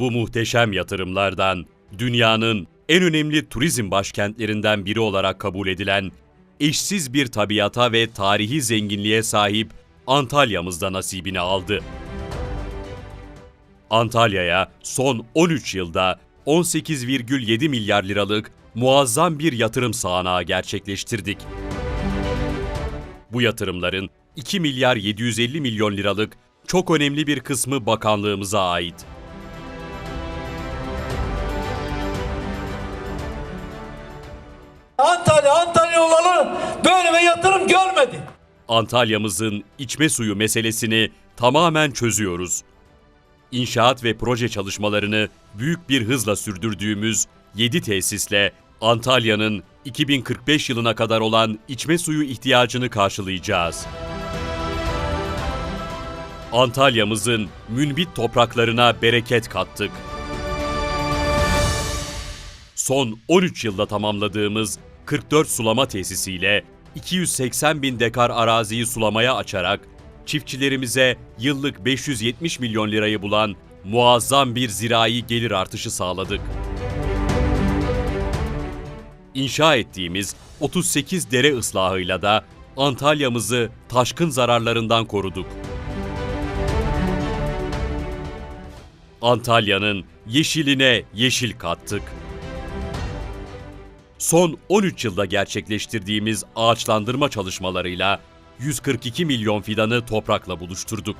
Bu muhteşem yatırımlardan dünyanın en önemli turizm başkentlerinden biri olarak kabul edilen eşsiz bir tabiata ve tarihi zenginliğe sahip Antalya'mızda nasibini aldı. Antalya'ya son 13 yılda 18,7 milyar liralık muazzam bir yatırım sahanağı gerçekleştirdik. Bu yatırımların 2 milyar 750 milyon liralık çok önemli bir kısmı bakanlığımıza ait. Antalya'mızın içme suyu meselesini tamamen çözüyoruz. İnşaat ve proje çalışmalarını büyük bir hızla sürdürdüğümüz 7 tesisle Antalya'nın 2045 yılına kadar olan içme suyu ihtiyacını karşılayacağız. Antalya'mızın münbit topraklarına bereket kattık. Son 13 yılda tamamladığımız 44 sulama tesisiyle 280 bin dekar araziyi sulamaya açarak çiftçilerimize yıllık 570 milyon lirayı bulan muazzam bir zirai gelir artışı sağladık. İnşa ettiğimiz 38 dere ıslahıyla da Antalya'mızı taşkın zararlarından koruduk. Antalya'nın yeşiline yeşil kattık. Son 13 yılda gerçekleştirdiğimiz ağaçlandırma çalışmalarıyla 142 milyon fidanı toprakla buluşturduk.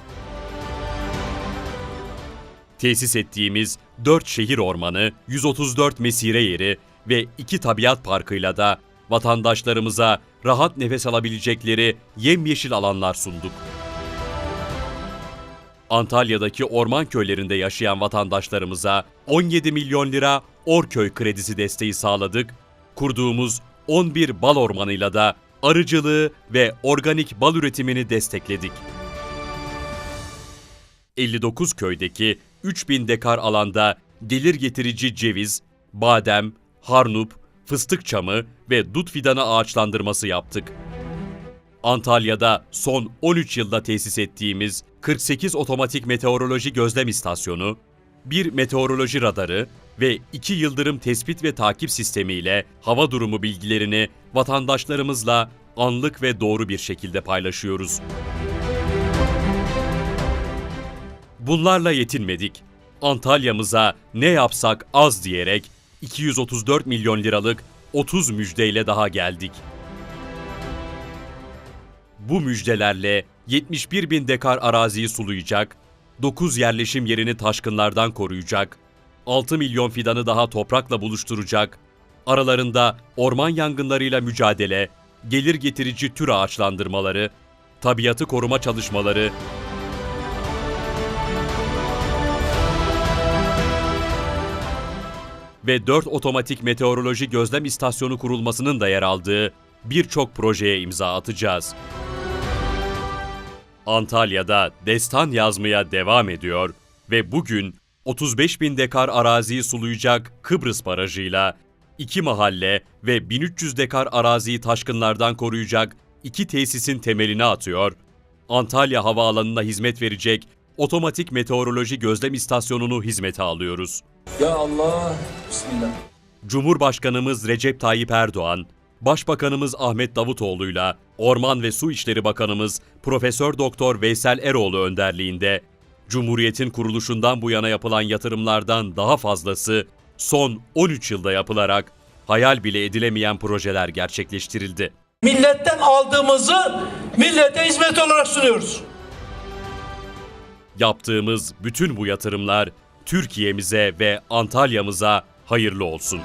Tesis ettiğimiz 4 şehir ormanı, 134 mesire yeri ve 2 tabiat parkıyla da vatandaşlarımıza rahat nefes alabilecekleri yemyeşil alanlar sunduk. Antalya'daki orman köylerinde yaşayan vatandaşlarımıza 17 milyon lira Orköy kredisi desteği sağladık. Kurduğumuz 11 bal ormanıyla da arıcılığı ve organik bal üretimini destekledik. 59 köydeki 3000 dekar alanda gelir getirici ceviz, badem, harnup, fıstık çamı ve dut fidanı ağaçlandırması yaptık. Antalya'da son 13 yılda tesis ettiğimiz 48 otomatik meteoroloji gözlem istasyonu, bir meteoroloji radarı ve iki yıldırım tespit ve takip sistemiyle hava durumu bilgilerini vatandaşlarımızla anlık ve doğru bir şekilde paylaşıyoruz. Bunlarla yetinmedik. Antalya'mıza ne yapsak az diyerek 234 milyon liralık 30 müjdeyle daha geldik. Bu müjdelerle 71 bin dekar araziyi sulayacak, 9 yerleşim yerini taşkınlardan koruyacak, 6 milyon fidanı daha toprakla buluşturacak, aralarında orman yangınlarıyla mücadele, gelir getirici tür ağaçlandırmaları, tabiatı koruma çalışmaları, ve 4 otomatik meteoroloji gözlem istasyonu kurulmasının da yer aldığı birçok projeye imza atacağız. Antalya'da destan yazmaya devam ediyor ve bugün 35 bin dekar araziyi sulayacak Kıbrıs Barajı'yla iki mahalle ve 1300 dekar araziyi taşkınlardan koruyacak iki tesisin temelini atıyor. Antalya Havaalanı'na hizmet verecek otomatik meteoroloji gözlem istasyonunu hizmete alıyoruz. Ya Allah, Bismillah. Cumhurbaşkanımız Recep Tayyip Erdoğan, Başbakanımız Ahmet Davutoğlu'yla Orman ve Su İşleri Bakanımız Profesör Doktor Veysel Eroğlu önderliğinde Cumhuriyet'in kuruluşundan bu yana yapılan yatırımlardan daha fazlası son 13 yılda yapılarak hayal bile edilemeyen projeler gerçekleştirildi. Milletten aldığımızı millete hizmet olarak sunuyoruz. Yaptığımız bütün bu yatırımlar Türkiye'mize ve Antalya'mıza hayırlı olsun.